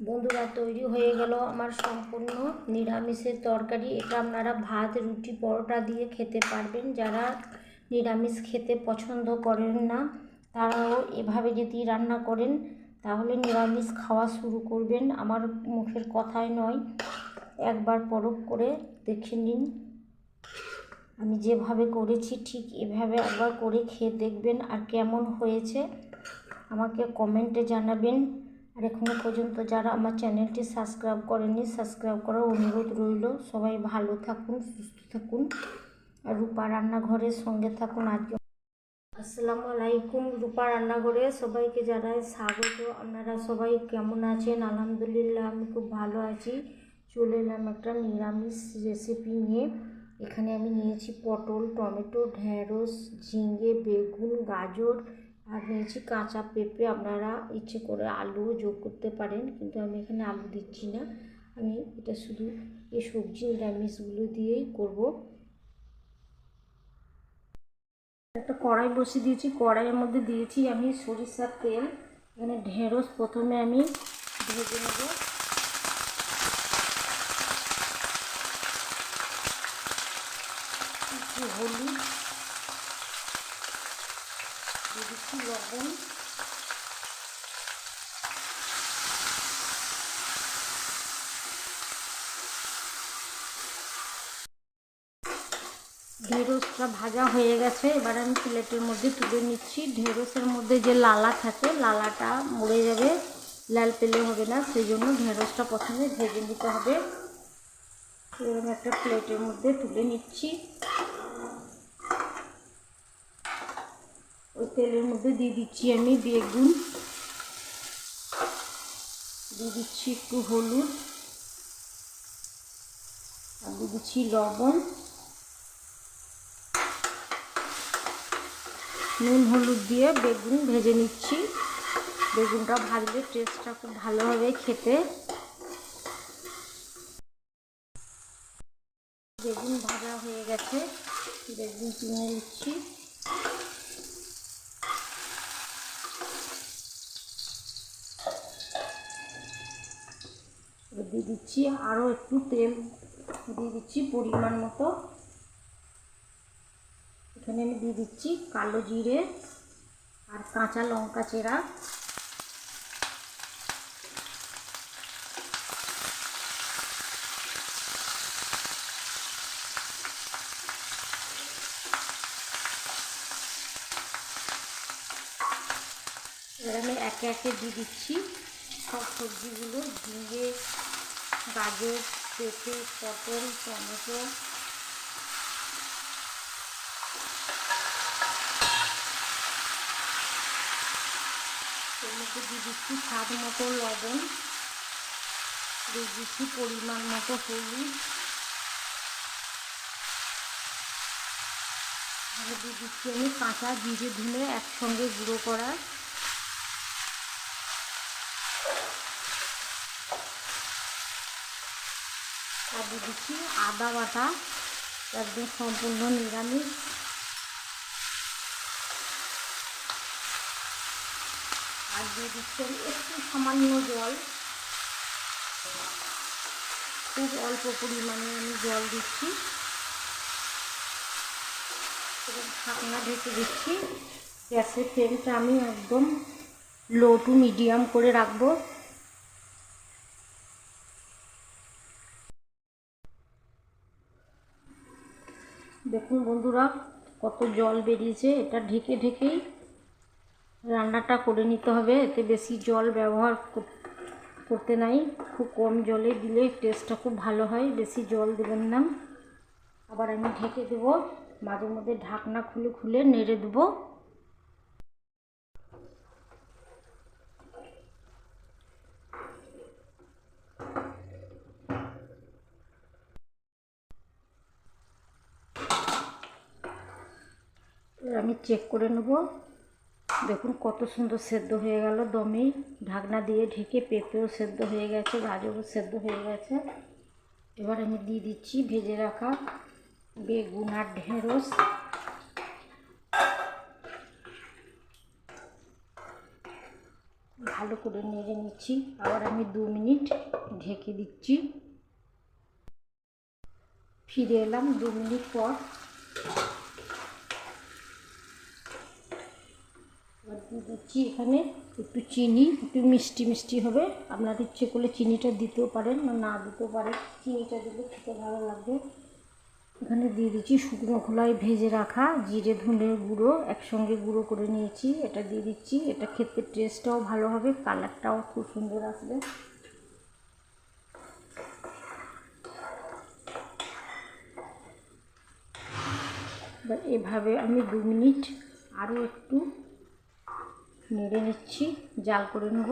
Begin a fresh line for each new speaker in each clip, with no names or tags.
বন্ধুরা, তৈরি হয়ে গেল আমার সম্পূর্ণ নিরামিষের তরকারি। এটা আপনারা ভাত, রুটি, পরোটা দিয়ে খেতে পারবেন। যারা নিরামিষ খেতে পছন্দ করেন না, তারাও এভাবে যদি রান্না করেন, তাহলে নিরামিষ খাওয়া শুরু করবেন। আমার মুখের কথাই নয়, একবার পরখ করে দেখে নিন। আমি যেভাবে করেছি, ঠিক এভাবে একবার করে খেয়ে দেখবেন আর কেমন হয়েছে। আমাকে কমেন্টে জানাবেন। আর এখনও পর্যন্ত যারা আমার চ্যানেলটি সাবস্ক্রাইব করেনি সাবস্ক্রাইব করার অনুরোধ রইল। সবাই ভালো থাকুন, সুস্থ থাকুন। আর রূপা রান্নাঘরের সঙ্গে থাকুন আজকে আসসালামু আলাইকুম, রূপা রান্নাঘরে সবাইকে যারা স্বাগত। আপনারা সবাই কেমন আছেন? আলহামদুলিল্লাহ, আমি খুব ভালো আছি। চলে এলাম একটা নিরামিষ রেসিপি নিয়ে। এখানে আমি নিয়েছি পটল, টমেটো ঢ্যাঁড়স ঝিঙে, বেগুন, গাজর আর নিয়েছি কাঁচা পেঁপে, আপনারা ইচ্ছে করে আলুও যোগ করতে পারেন, কিন্তু আমি এখানে আলু দিচ্ছি না। আমি এটা শুধু এই সবজি নিরামিষগুলো দিয়েই করব। একটা কড়াই বসিয়ে দিয়েছি, কড়াইয়ের মধ্যে দিয়েছি আমি সরিষার তেল। এখানে ঢেঁড়স প্রথমে আমি ভেজে নেব। হলুদ দিয়ে দিচ্ছি লবণ। ঢেঁড়সটা ভাজা হয়ে গেছে, এবার আমি প্লেটের মধ্যে তুলে নিচ্ছি। ঢেঁড়সের মধ্যে যে লালা থাকে, লালাটা মরে যাবে, লাল পেলে হবে না সেই জন্য ঢেঁড়সটা প্রথমে ভেজে নিতে হবে। এরকম একটা প্লেটের মধ্যে তুলে নিচ্ছি। ওই তেলের মধ্যে দিয়ে দিচ্ছি আমি বেগুন। দিয়ে দিচ্ছি একটু হলুদ। আর দিয়ে দিচ্ছি লবণ। নুন, হলুদ দিয়ে বেগুন ভেজে নিচ্ছি। বেগুনটা ভাজলে টেস্টটা খুব ভালো হবে খেতে। বেগুন ভাজা হয়ে গেছে। বেগুন চিনে নিচ্ছি। দিয়ে দিচ্ছি আরও একটু তেল দিয়ে দিচ্ছি পরিমাণ মতো। এখানে আমি দিয়ে দিচ্ছি কালো জিরে আর কাঁচা লঙ্কা চেরা। আমি একে একে দিয়ে দিচ্ছি সব সবজিগুলো ঝিঙে গাজর পেঁপে পটল, টমেটো। মধ্যে দিয়ে দিচ্ছি স্বাদ মতো লবণ, দিয়ে দিচ্ছি পরিমাণ মতো হলুদ। দিয়ে দিচ্ছি আমি কাঁচা জিরে ধুলে একসঙ্গে গুঁড়ো করা। আর দিচ্ছি, আদা বাটা একদম সম্পূর্ণ নিরামিষ। আর দিয়ে দিচ্ছি আমি একটু সামান্য জল। খুব অল্প পরিমাণে আমি জল দিচ্ছি। ঢাকনা ঢেকে দিচ্ছি। গ্যাসের ফ্লেমটা আমি একদম লো টু মিডিয়াম করে রাখব। দেখুন বন্ধুরা, কত জল বেরিয়েছে। এটা ঢেকে ঢেকেই রান্নাটা করে নিতে হবে। এতে বেশি জল ব্যবহার করতে নাই। খুব কম জলে দিলে টেস্টটা খুব ভালো হয়। বেশি জল দেবেন না। আবার আমি ঢেকে দেবো। মাঝে মধ্যে ঢাকনা খুলে খুলে নেড়ে দেবো। আমি চেক করে নেব। দেখুন কত সুন্দর সেদ্ধ হয়ে গেল দমেই ঢাকনা দিয়ে ঢেকে পেঁপেও সেদ্ধ হয়ে গেছে, গাজরও সেদ্ধ হয়ে গেছে। এবার আমি দিয়ে দিচ্ছি ভেজে রাখা বেগুন আর ঢেঁড়স। ভালো করে নেড়ে নিচ্ছি। আবার আমি দু মিনিট ঢেকে দিচ্ছি। ফিরে এলাম দু মিনিট পর। এবার দিয়ে দিচ্ছি এখানে একটু চিনি, একটু মিষ্টি মিষ্টি হবে। আপনার ইচ্ছে করলে চিনিটা দিতেও পারেন না না দিতেও পারেন। চিনিটা দিলে খেতে ভালো লাগবে। এখানে দিয়ে দিচ্ছি শুকনো খোলায় ভেজে রাখা জিরে, ধনে গুঁড়ো একসঙ্গে গুঁড়ো করে নিয়েছি। এটা দিয়ে দিচ্ছি। এটা খেতে টেস্টটাও ভালো হবে কালারটাও খুব সুন্দর আসবে। এভাবে আমি দু মিনিট আরও একটু নেড়ে নিচ্ছি, জাল করে নেব।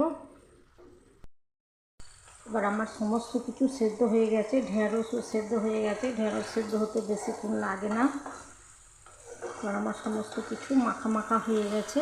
এবার আমার সমস্ত কিছু সেদ্ধ হয়ে গেছে ঢেঁড়সও সেদ্ধ হয়ে গেছে। ঢেঁড়স সেদ্ধ হতে বেশিক্ষণ লাগে না। এবার আমার সমস্ত কিছু মাখা মাখা হয়ে গেছে।